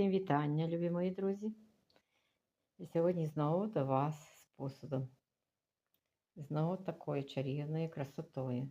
Всім вітання, любі мої друзі. І сьогодні знову до вас з посудом. Знову такою чарівною красотою.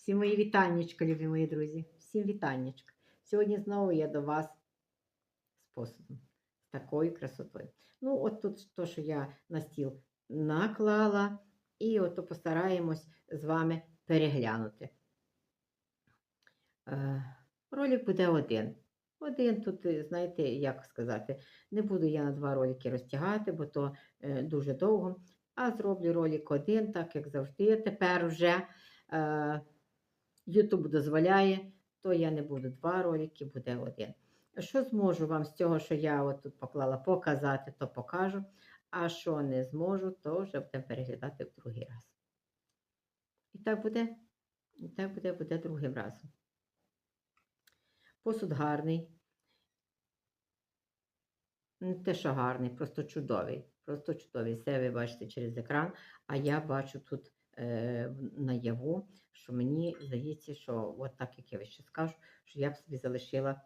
Всі мої вітаннячка, любі мої друзі. Всім вітаннячка. Сьогодні знову я до вас з посудом. З такою красотою. Ну, от тут то, що я на стіл наклала, і от постараємось з вами переглянути. Е, ролик буде один. Один тут, е, знаєте, як сказати, не буду я на два ролики розтягати, бо то е, дуже довго. А зроблю ролик один, так як завжди. Тепер вже. YouTube дозволяє, то я не буду два ролики, буде один. Що зможу вам з цього, що я от тут поклала, показати, то покажу. А що не зможу, то вже будемо переглядати в другий раз. І так буде, і так буде, буде другим разом. Посуд гарний. Не те, що гарний, просто чудовий. Просто чудовий. Це ви бачите через екран, а я бачу тут наяву, що мені здається, що от так, як я час скажу, що я б собі залишила,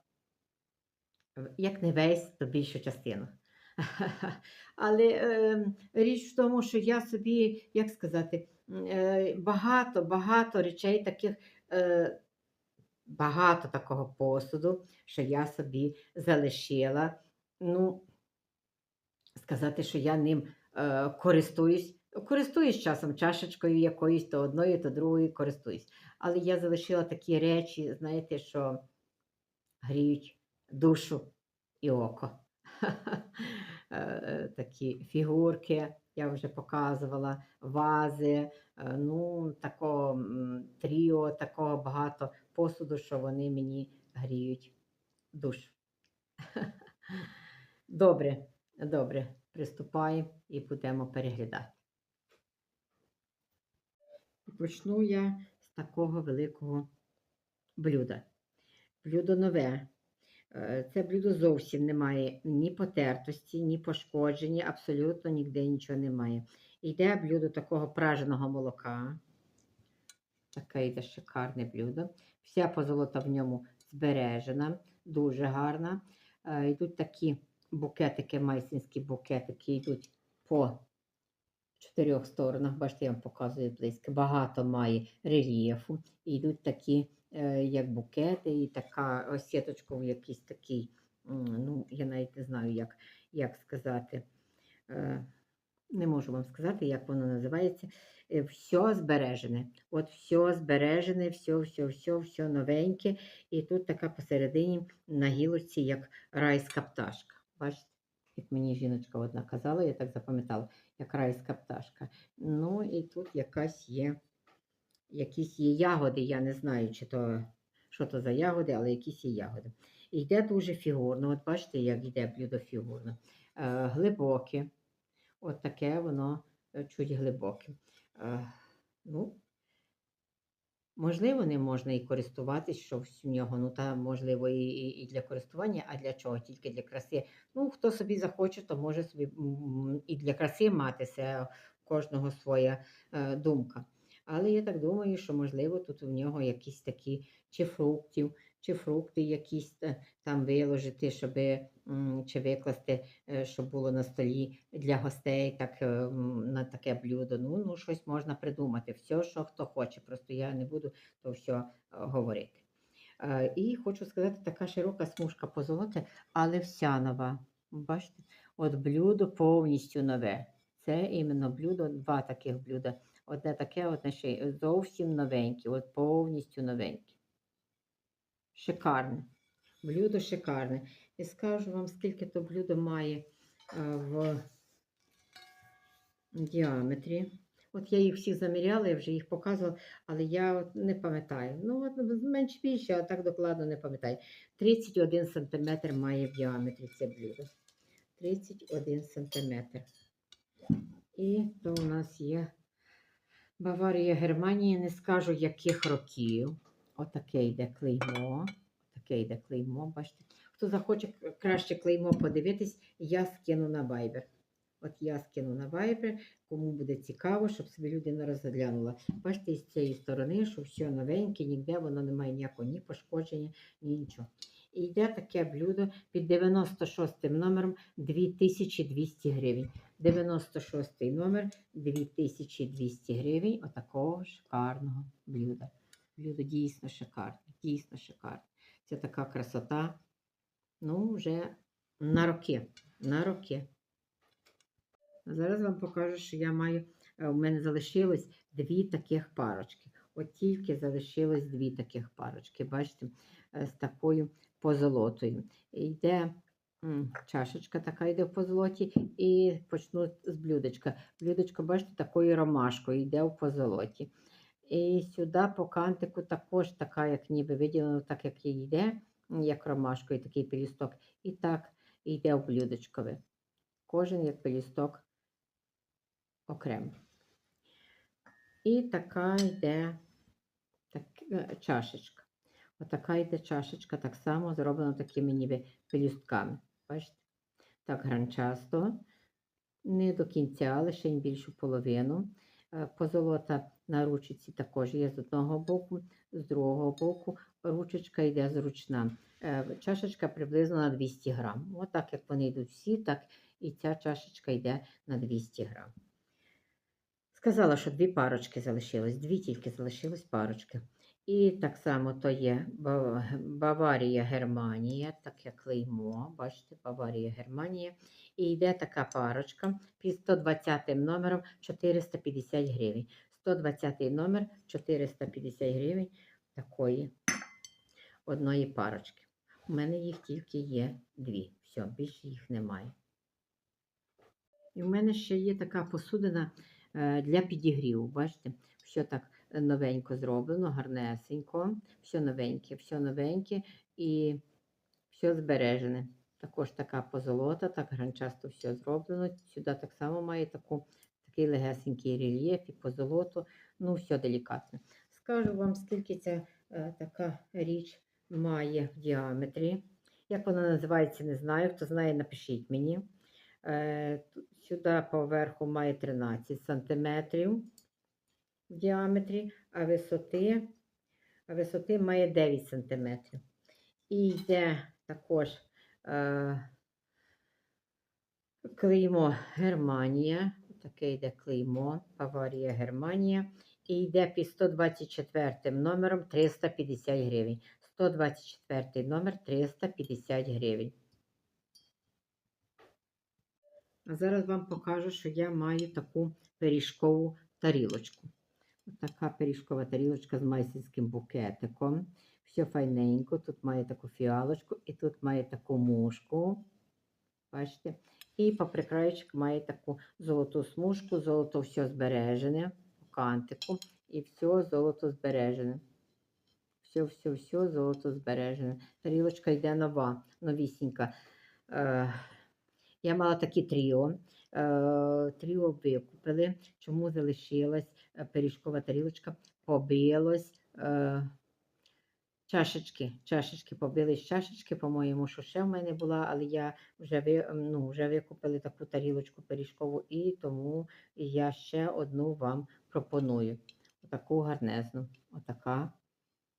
е, як не весь, то більшу частину. Але е, річ в тому, що я собі, як сказати, е, багато, багато речей таких, е, багато такого посуду, що я собі залишила. Ну, сказати, що я ним е, користуюсь. Користуюсь часом чашечкою якоюсь, то одною, то другою користуюсь. Але я залишила такі речі, знаєте, що гріють душу і око. Е, такі фігурки, я вже показувала, вази, е, ну, такого тріо, такого багато посуду, що вони мені гріють душу. Добре, добре, приступаємо і будемо переглядати. Почну я з такого великого блюда. Блюдо нове. Е, це блюдо зовсім не має ні потертості, ні пошкодження, абсолютно ніде нічого немає. Йде блюдо такого праженого молока. Таке йде шикарне блюдо. Вся позолота в ньому збережена, дуже гарна. Е, йдуть такі букетики, майсинські букетики, йдуть по чотирьох сторонах, бачите, я вам показую близько. Багато має рельєфу. І йдуть такі, е, як букети, і така осіточка в якийсь такий, ну, я навіть не знаю, як як сказати. Е, не можу вам сказати, як воно називається. Е, все збережене. От все збережене, все, все, все, все новеньке. І тут така посередині на гілочці, як райська пташка. Бачите? Як мені жіночка одна казала, я так запам'ятала, як райська пташка. Ну, і тут якась є, якісь є ягоди, я не знаю, чи то, що то за ягоди, але якісь є ягоди. Йде дуже фігурно. От бачите, як йде блюдо фігурно. Е, глибоке. От таке воно е, чуть глибоке. Е, ну, Можливо, не можна і користуватись, що в нього, ну та можливо, і, і для користування, а для чого? Тільки для краси. Ну, хто собі захоче, то може собі і для краси мати це кожного своя е, думка. Але я так думаю, що, можливо, тут у нього якісь такі чи фруктів, чи фрукти якісь е, там виложити, щоб чи викласти, е, щоб було на столі для гостей, так е, на таке блюдо. Ну, ну щось можна придумати. Все, що хто хоче. Просто я не буду то все говорити. І хочу сказати, така широка смужка позолоти, але вся нова. Бачите, от блюдо повністю нове. Це іменно блюдо, два таких блюда. Одне таке, одне ще зовсім новеньке, от повністю новеньке. Шикарне. Блюдо шикарне. І скажу вам, скільки то блюдо має в діаметрі. От я їх всіх заміряла, я вже їх показувала, але я от не пам'ятаю. Ну, от менш більше, а так докладно не пам'ятаю. 31 см має в діаметрі це блюдо. 31 см. І то у нас є Баварія, Германія, не скажу яких років. Отаке йде клеймо. Таке йде клеймо, бачите. Хто захоче краще клеймо подивитись, я скину на Viber. От я скину на Viber, кому буде цікаво, щоб собі людина розглянула. Бачите, з цієї сторони, що все новеньке, ніде воно не має ніякого ні пошкодження, ні нічого. І йде таке блюдо під 96 номером 2200 гривень. 96 номер 2200 гривень отакого шикарного блюда. Блюдо дійсно шикарне, дійсно шикарне. Це така красота. Ну, вже на роки. На роки. Зараз вам покажу, що я маю. е, У мене залишилось дві таких парочки. От тільки залишилось дві таких парочки. Бачите, е, з такою позолотою. Йде чашечка така йде в позолоті, і почну з блюдечка. Блюдечко, бачите, такою ромашкою йде в позолоті. І сюди по кантику також така, як ніби виділено, так як і йде, як ромашкою, такий пелісток. І так йде в блюдечкове. Кожен як пелісток окремо. І така йде так, е, чашечка. Отака йде чашечка, так само зроблена такими ніби пелюстками. Бачите? Так гранчасто. Не до кінця, лише більшу половину. Е, Позолота на ручці також є з одного боку, з другого боку. Ручечка йде зручна. Е, Чашечка приблизно на 200 грам. Отак, як вони йдуть всі, так і ця чашечка йде на 200 грам. Сказала, що дві парочки залишилось, дві тільки залишилось парочки. І так само то є Баварія, Германія, так як клеймо, бачите, Баварія, Германія. І йде така парочка під 120 номером 450 гривень. 120 номер 450 гривень такої одної парочки. У мене їх тільки є дві. Все, більше їх немає. І в мене ще є така посудина е, для підігріву. Бачите, все так новенько зроблено, гарнесенько, все новеньке, все новеньке і все збережене. Також така позолота, так гранчасто все зроблено. Сюди так само має таку, такий легесенький рельєф і позолоту. Ну, все делікатне. Скажу вам, скільки ця е, така річ має в діаметрі. Як вона називається, не знаю. Хто знає, напишіть мені. Е, Сюди поверху має 13 см в діаметрі, а висоти, а висоти має 9 см. І йде також е, клеймо Германія. Таке йде клеймо Баварія Германія. І йде під 124 номером 350 гривень. 124 номер 350 гривень. А зараз вам покажу, що я маю таку пиріжкову тарілочку. Така пиріжкова тарілочка з майстерським букетиком. Все файненько. Тут має таку фіалочку і тут має таку мушку. Бачите? І по має таку золоту смужку, золото все збережене по кантику. І все золото збережене. Все, все, все, золото збережене. Тарілочка йде нова, новісінька. Е, я мала такі тріо. Е, тріо викупили. Чому залишилась е, пиріжкова тарілочка? Побилось. Е, чашечки. Чашечки побились чашечки, по-моєму, що ще в мене була, але я вже, ви, ну, вже викупили таку тарілочку пиріжкову, і тому я ще одну вам пропоную. Отаку гарнезну. Отака.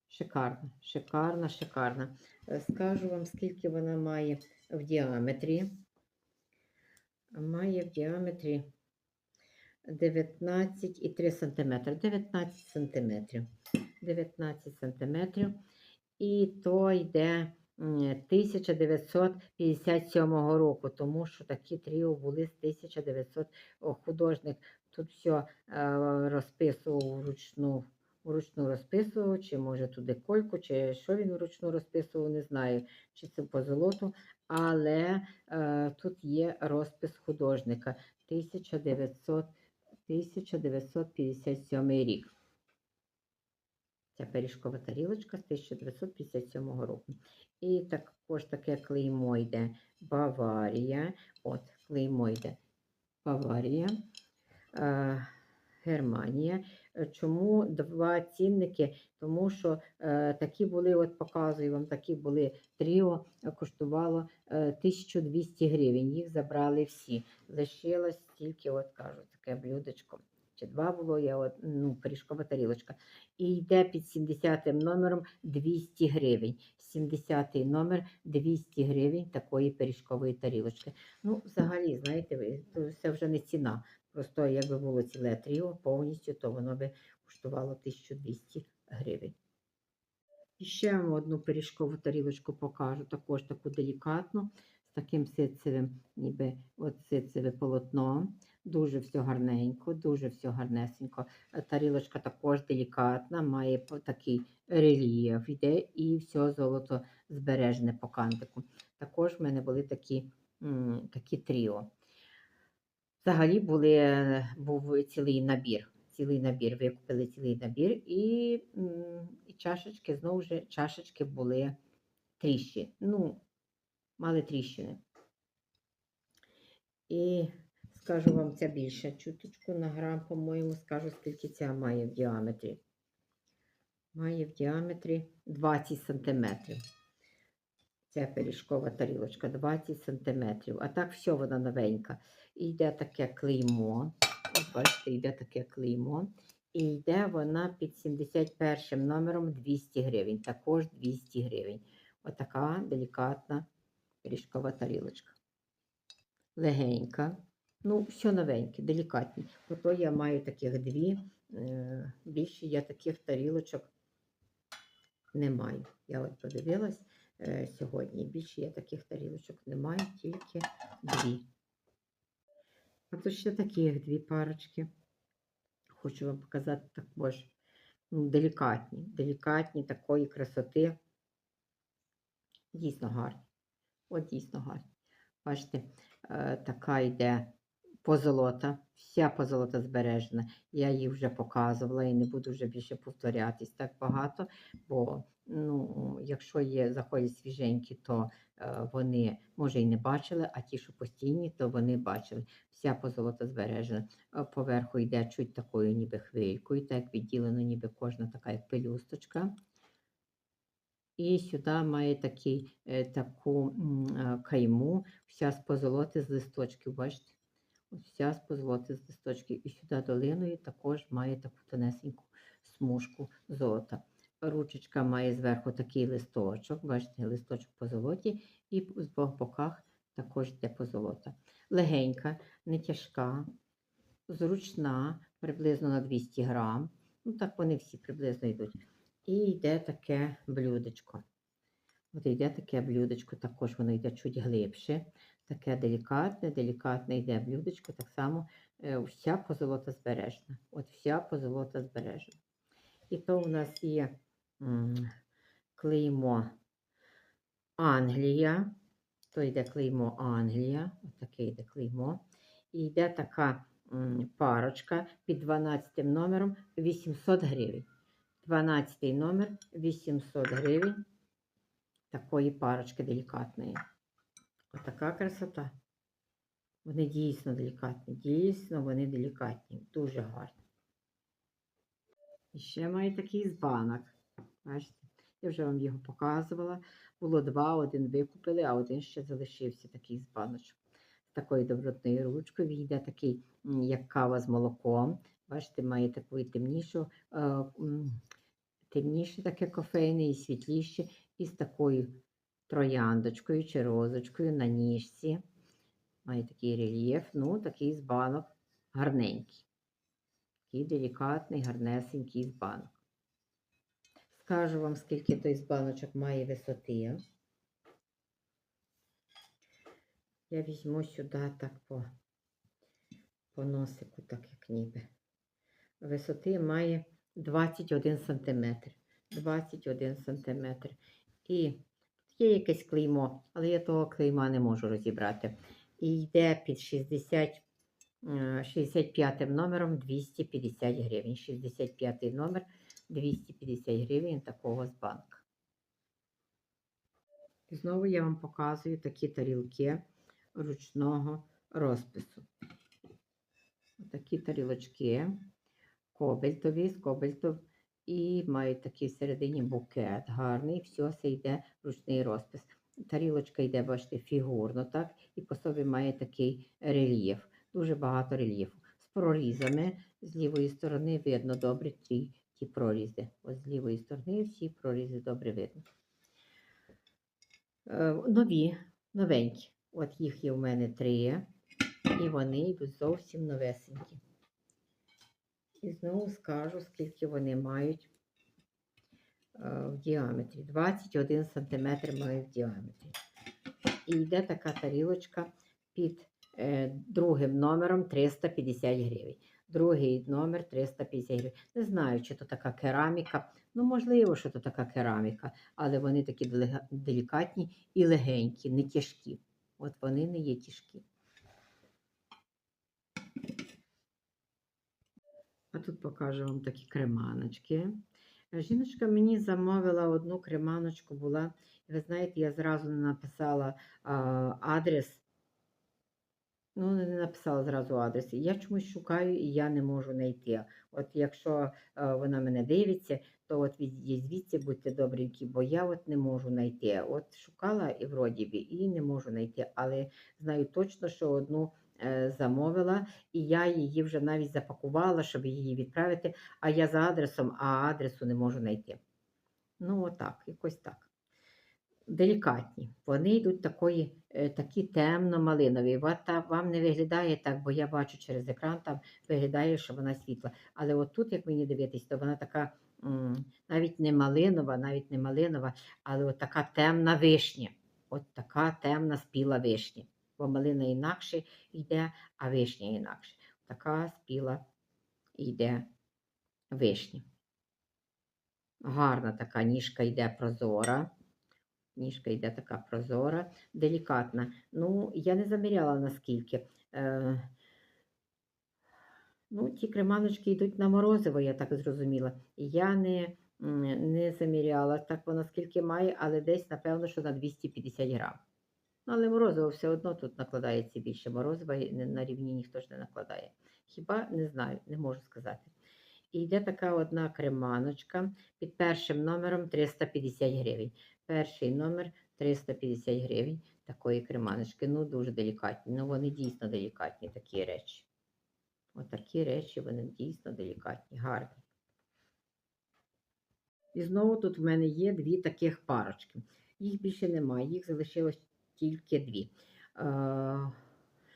Шикарна, шикарна, шикарна. Е, Скажу вам, скільки вона має в діаметрі. Має в діаметрі 19,3 см. 19 см. 19 см. І то йде 1957 року, тому що такі тріо були з 1900 о, художник. Тут все розписував вручну вручну розписував, чи може туди кольку, чи що він вручну розписував, не знаю, чи це по золоту, але е, тут є розпис художника 1900, 1957 рік. Ця пиріжкова тарілочка з 1957 року. І також таке клеймо йде Баварія. От, клеймо йде Баварія, е, Германія. Чому два цінники? Тому що е, такі були, от показую вам, такі були тріо, коштувало е, 1200 гривень. Їх забрали всі. Лишилось тільки, от кажу, таке блюдечко. Чи два було, я от, ну, пиріжкова тарілочка. І йде під 70 номером 200 гривень. 70 номер 200 гривень такої пиріжкової тарілочки. Ну, взагалі, знаєте, це вже не ціна. Просто якби було ціле тріо повністю, то воно би коштувало 1200 гривень. І ще вам одну пиріжкову тарілочку покажу, також таку делікатну, з таким ситцевим, ніби от ситцеве полотно. Дуже все гарненько, дуже все гарнесенько. Е, Тарілочка також делікатна, має такий рельєф йде і все золото збережене по кантику. Також в мене були такі, такі тріо. Взагалі були, е, був цілий набір. Цілий набір. Викупили цілий набір, і, і чашечки, знову ж чашечки були тріщі. Ну, мали тріщини. І скажу вам, ця більша чуточку на грам, по-моєму, скажу, скільки ця має в діаметрі. Має в діаметрі 20 сантиметрів. Ця пиріжкова тарілочка 20 сантиметрів. А так все вона новенька. І йде таке клеймо. Бачите, йде таке клеймо. І йде вона під 71 номером 200 гривень. Також 200 гривень. Отака делікатна пиріжкова тарілочка. Легенька. Ну, все новеньке, делікатні. Ото я маю таких дві. е, Більше я таких тарілочок не маю. Я от подивилась е, сьогодні. Більше я таких тарілочок не маю, тільки дві. А то ще таких дві парочки. Хочу вам показати також ну, делікатні, делікатні такої красоти. Дійсно гарні. От дійсно гарні. Бачите, е, така йде позолота, вся позолота збережена. Я її вже показувала і не буду вже більше повторятись так багато, бо ну, якщо є заходять свіженькі, то е, вони, може, і не бачили, а ті, що постійні, то вони бачили. Вся позолота збережена. Е, Поверху йде чуть такою ніби хвилькою, так відділено, ніби кожна така як пелюсточка. І сюди має такий, е, таку е, кайму, вся з позолоти з листочків, бачите? Вся з позолоти з листочків. І сюди долиною також має таку тонесеньку смужку золота. Ручечка має зверху такий листочок, бачите, листочок по золоті, і з двох боках також йде позолота. Легенька, не тяжка, зручна, приблизно на 200 грам. Ну так вони всі приблизно йдуть. І йде таке блюдечко. От йде таке блюдечко, також воно йде чуть глибше. Таке делікатне, делікатне йде блюдечко, так само е, вся позолота збережена. От вся позолота збережена. І то у нас є клеймо Англія. То йде клеймо Англія. От таке йде клеймо. І йде така парочка під 12 номером 800 гривень. 12 номер 800 гривень такої парочки делікатної. Отака красота. Вони дійсно делікатні. Дійсно, вони делікатні. Дуже гарні. І ще має такий з банок. Бачите? Я вже вам його показувала. Було два, один викупили, а один ще залишився такий з баночок. З такою добротною ручкою. Йде такий, як кава з молоком. Бачите, має таку темнішу, е, темніше таке кофейне і світліше, і з такою трояндочкою чи розочкою на ніжці. Має такий рельєф, ну, такий з банок гарненький. Такий делікатний, гарнесенький з банок. Скажу вам, скільки той з баночок має висоти. Я візьму сюди так по, по носику, так як ніби. Висоти має 21 см. 21 см. І є якесь клеймо, але я того клейма не можу розібрати. І йде під 60, е, 65 номером 250 гривень. 65 номер 250 гривень такого з банка. І знову я вам показую такі тарілки ручного розпису. Такі тарілочки кобальтові з кобальтом і мають такий всередині букет гарний. Все це йде ручний розпис. Тарілочка йде, бачите, фігурно, так, і по собі має такий рельєф. Дуже багато рельєфу. З прорізами з лівої сторони видно добре ті, ті прорізи. Ось з лівої сторони всі прорізи добре видно. Е, нові, новенькі. От їх є в мене три, і вони зовсім новесенькі. І знову скажу, скільки вони мають е, в діаметрі. 21 см мають в діаметрі. І йде така тарілочка під е, другим номером 350 гривень. Другий номер 350 гривень. Не знаю, чи то така кераміка. Ну, можливо, що то така кераміка, але вони такі делікатні і легенькі, не тяжкі. От вони не є тяжкі. А тут покажу вам такі креманочки. Е, Жіночка мені замовила одну креманочку була. Ви знаєте, я зразу не написала адрес. Ну, не написала зразу адрес. Я чомусь шукаю і я не можу знайти. От якщо е, вона мене дивиться, то от відійдіть звідси, будьте добренькі, бо я от не можу знайти. От шукала і вроді і не можу знайти. Але знаю точно, що одну замовила, і я її вже навіть запакувала, щоб її відправити. А я за адресом, а адресу не можу знайти. Ну, отак, якось так. Делікатні. Вони йдуть такої, е, такі темно-малинові. Вам не виглядає так, бо я бачу через екран, там виглядає, що вона світла. Але от тут, як мені дивитись, то вона така навіть не малинова, навіть не малинова, але от така темна вишня. От така темна спіла вишня. Бо малина інакше йде, а вишня інакше. Така спіла йде вишня. Гарна така ніжка йде прозора. Ніжка йде така прозора, делікатна. Ну, я не заміряла наскільки. Е, ну, ті креманочки йдуть на морозиво, я так зрозуміла. Я не, не заміряла так вона скільки має, але десь, напевно, що на 250 грам. Ну, але морозиво все одно тут накладається більше морозива, на рівні ніхто ж не накладає. Хіба не знаю, не можу сказати. І йде така одна креманочка під першим номером 350 гривень. Перший номер 350 гривень такої креманочки. Ну, дуже делікатні. Ну, вони дійсно делікатні, такі речі. Отакі речі, вони дійсно делікатні, гарні. І знову тут в мене є дві таких парочки. Їх більше немає, їх залишилось тільки дві. Е,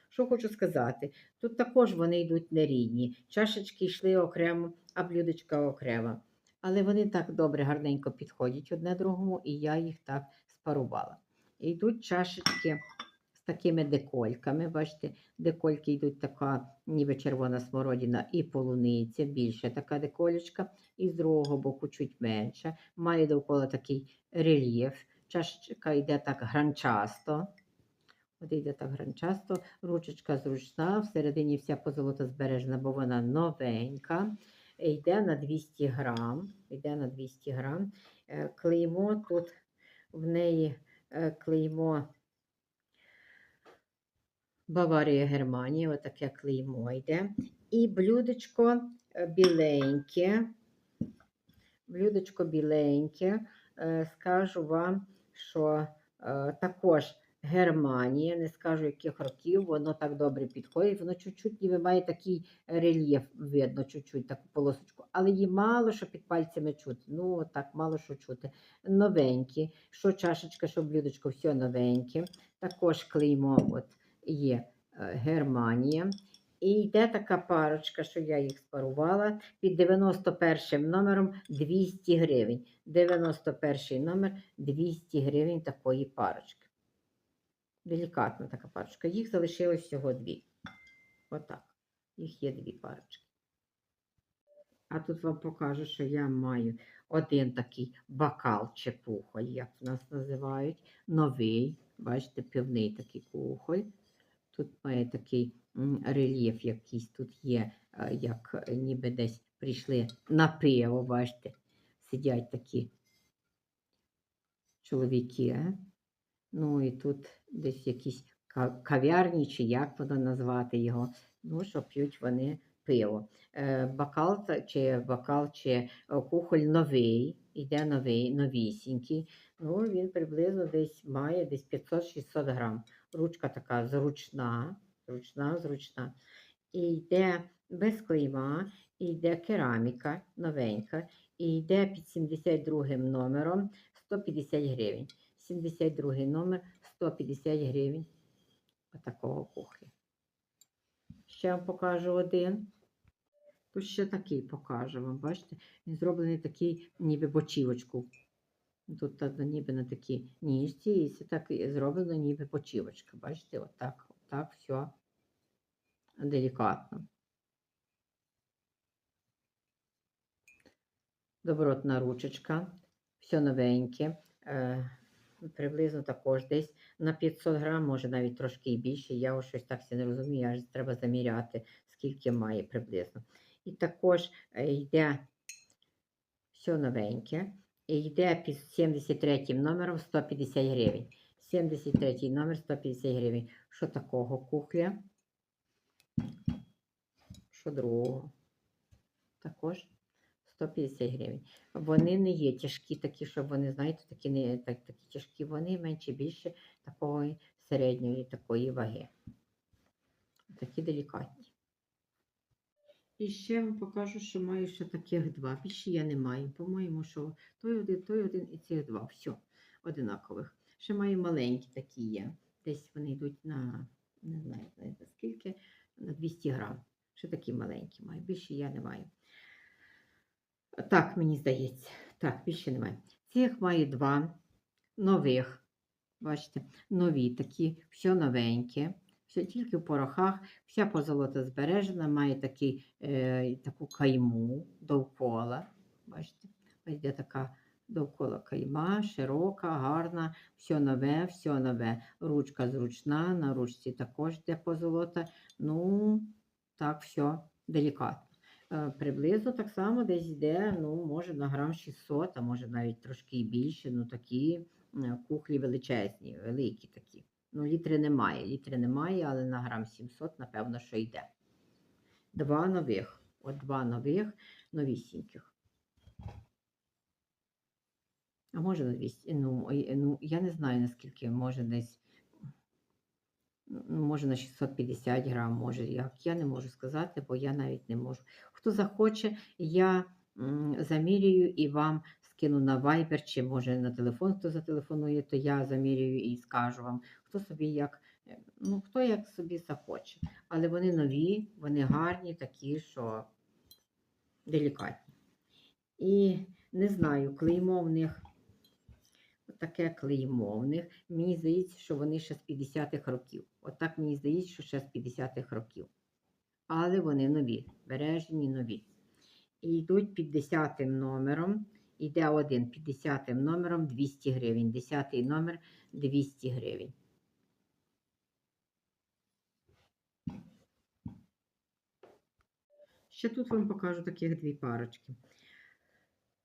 Що хочу сказати? Тут також вони йдуть нерідні. Чашечки йшли окремо, а блюдечка окремо. Але вони так добре, гарненько підходять одне другому, і я їх так спарувала. І йдуть чашечки з такими декольками. Бачите, декольки йдуть така, ніби червона смородина і полуниця, більше така деколечка, і з другого боку чуть менша. Має довкола такий рельєф. Чашечка йде так гранчасто. От йде так гранчасто, ручечка зручна, всередині вся позолота збережена, бо вона новенька. Йде на 200 грам. Йде на 200 грам. Е, Клеймо тут в неї е, клеймо Баварія Германія, отаке клеймо йде. І блюдечко е, біленьке. Блюдечко біленьке. Скажу вам, що е, також Германія, не скажу яких років, воно так добре підходить. Воно чуть-чуть ніби має такий рельєф, видно, чуть-чуть таку полосочку, але її мало що під пальцями чути. Ну, так, мало що чути. Новенькі, що чашечка, що блюдечко, все новеньке. Також клеймо от є е, Германія. І йде така парочка, що я їх спарувала під 91 номером 200 гривень. 91 номер 200 гривень такої парочки. Делікатна така парочка. Їх залишилось всього дві. Отак. Їх є дві парочки. А тут вам покажу, що я маю один такий бокал чи кухоль, як в нас називають. Новий. Бачите, пивний такий кухоль. Тут має такий рельєф якийсь тут є, е, як е, ніби десь прийшли на пиво, бачите, сидять такі чоловіки. е. Ну і тут десь якісь кав'ярні, чи як воно назвати його, ну, що п'ють вони пиво. Бокал чи бокал, чи кухоль новий, іде новий, новісінький. Ну, він приблизно десь має десь 500-600 грам. Ручка така зручна, зручна, зручна. І йде без клейма, і йде кераміка новенька, і йде під 72 номером 150 гривень. 72 номер 150 гривень отакого кухля. Ще вам покажу один. Тут ще такий покажу вам, бачите? Він зроблений такий, ніби бочівочку. Тут ніби на такій ніжці, і це так зроблено, ніби почівочка. Бачите, отак, отак все делікатно. Добротна ручечка, все новеньке. Е, приблизно також десь на 500 грам, може навіть трошки і більше. Я ось щось так не розумію, аж треба заміряти, скільки має приблизно. І також е, йде все новеньке. Йде під 73 номером 150 гривень. 73 номер 150 гривень. Що такого кухля? Що другого? Також 150 гривень. Вони не є тяжкі, такі, щоб вони, знаєте, такі не так, такі тяжкі, вони менше більше такої середньої такої ваги. Такі делікатні. І ще вам покажу, що маю ще таких два. Більше я не маю. По-моєму, що той один, той один і цих два. Все, одинакових. Ще маю маленькі такі є. Десь вони йдуть на, не знаю, знаєте, скільки, на 200 грам. Ще такі маленькі маю. Більше я не маю. Так, мені здається. Так, більше немає. Цих маю два нових. Бачите, нові такі, все новеньке. Все тільки в порохах, вся позолота збережена, має такий, е, таку кайму довкола. Бачите, ось йде така довкола кайма, широка, гарна, все нове, все нове. Ручка зручна, на ручці також йде позолота. Ну, так, все делікатно. Е, Приблизно так само десь йде, ну, може на грам 600, а може навіть трошки більше. Ну, такі е, кухлі величезні, великі такі. Ну, літри немає, літри немає, але на грам 700, напевно, що йде. Два нових. От два нових, новісіньких. А може 200, ну, ну, я не знаю, наскільки, може десь, ну, може на 650 грам, може як. Я не можу сказати, бо я навіть не можу. Хто захоче, я замірюю і вам скину на Viber, чи може на телефон, хто зателефонує, то я замірюю і скажу вам, хто собі як, е, ну, хто як собі захоче. Але вони нові, вони гарні, такі, що делікатні. І не знаю, клеймо в них, таке клеймо в них. Мені здається, що вони ще з 50-х років. Отак мені здається, що ще з 50-х років. Але вони нові, бережені нові. І йдуть під 10 номером. Іде один під 10 номером 200 гривень. 10 номер 200 гривень. Ще тут вам покажу таких дві парочки.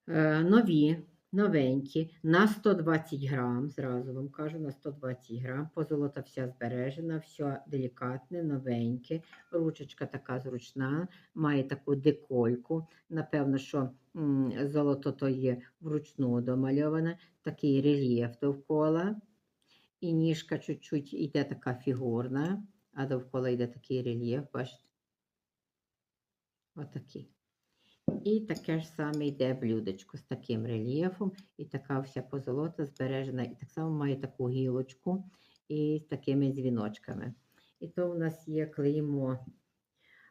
Е, нові, новенькі, на 120 грам, зразу вам кажу, на 120 грам. Позолота вся збережена, все делікатне, новеньке. Ручечка така зручна, має таку декольку. Напевно, що золото то є вручну домальоване, такий рельєф довкола. І ніжка чуть-чуть йде така фігурна, а довкола йде такий рельєф, бачите? Отакий. І таке ж саме йде блюдечко з таким рельєфом, і така вся позолота збережена, і так само має таку гілочку і з такими дзвіночками. І то у нас є клеймо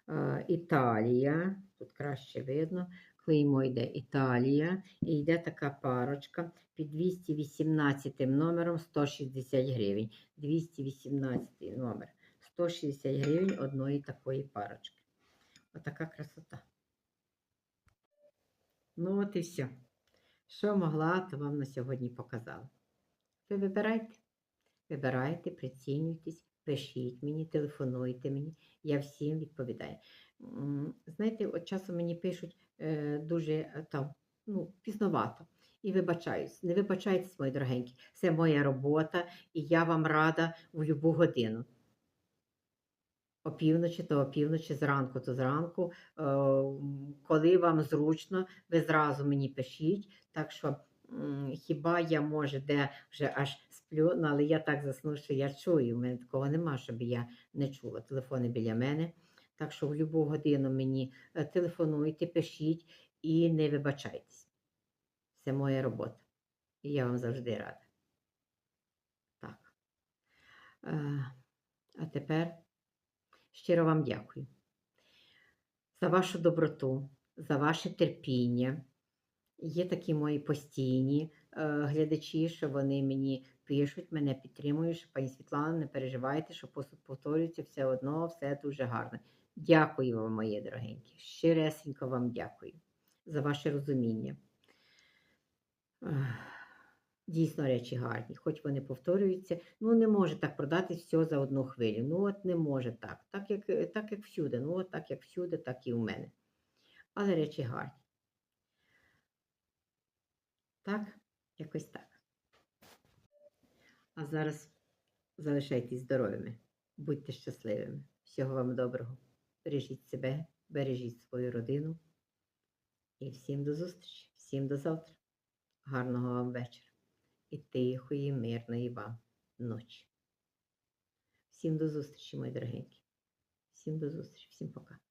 е, Італія, тут краще видно, клеймо йде Італія, і йде така парочка під 218 номером 160 гривень. 218 номер. 160 гривень одної такої парочки. Отака красота. Ну, от і все. Що могла, то вам на сьогодні показала. Ви вибирайте. Вибирайте, прицінюйтесь, пишіть мені, телефонуйте мені, я всім відповідаю. Знаєте, от часом мені пишуть е, дуже е, там, ну, пізновато. І вибачаюсь. Не вибачайтесь, мої дорогенькі. Це моя робота, і я вам рада в будь-яку годину. Опівночі, то опівночі, зранку, то зранку. Е, Коли вам зручно, ви зразу мені пишіть. Так що хіба я може де вже аж сплю, ну, але я так засну, що я чую. У мене такого нема, щоб я не чула. Телефони біля мене. Так що в будь-яку годину мені е, телефонуйте, пишіть і не вибачайтесь. Це моя робота. І я вам завжди рада. Так. Е, А тепер щиро вам дякую за вашу доброту, за ваше терпіння. Є такі мої постійні е, глядачі, що вони мені пишуть, мене підтримують, що пані Світлана, не переживайте, що посуд повторюється, все одно, все дуже гарно. Дякую вам, мої дорогенькі. Щиресенько вам дякую за ваше розуміння. Дійсно речі гарні, хоч вони повторюються. Ну, не може так продати все за одну хвилю. Ну, от не може так. Так як, так, як всюди. Ну, от так, як всюди, так і в мене. Але речі гарні. Так, якось так. А зараз залишайтесь здоровими, будьте щасливими. Всього вам доброго. Бережіть себе, бережіть свою родину. І всім до зустрічі, всім до завтра. Гарного вам вечора і тихої, мирної вам ночі. Всім до зустрічі, мої дорогенькі. Всім до зустрічі, всім пока.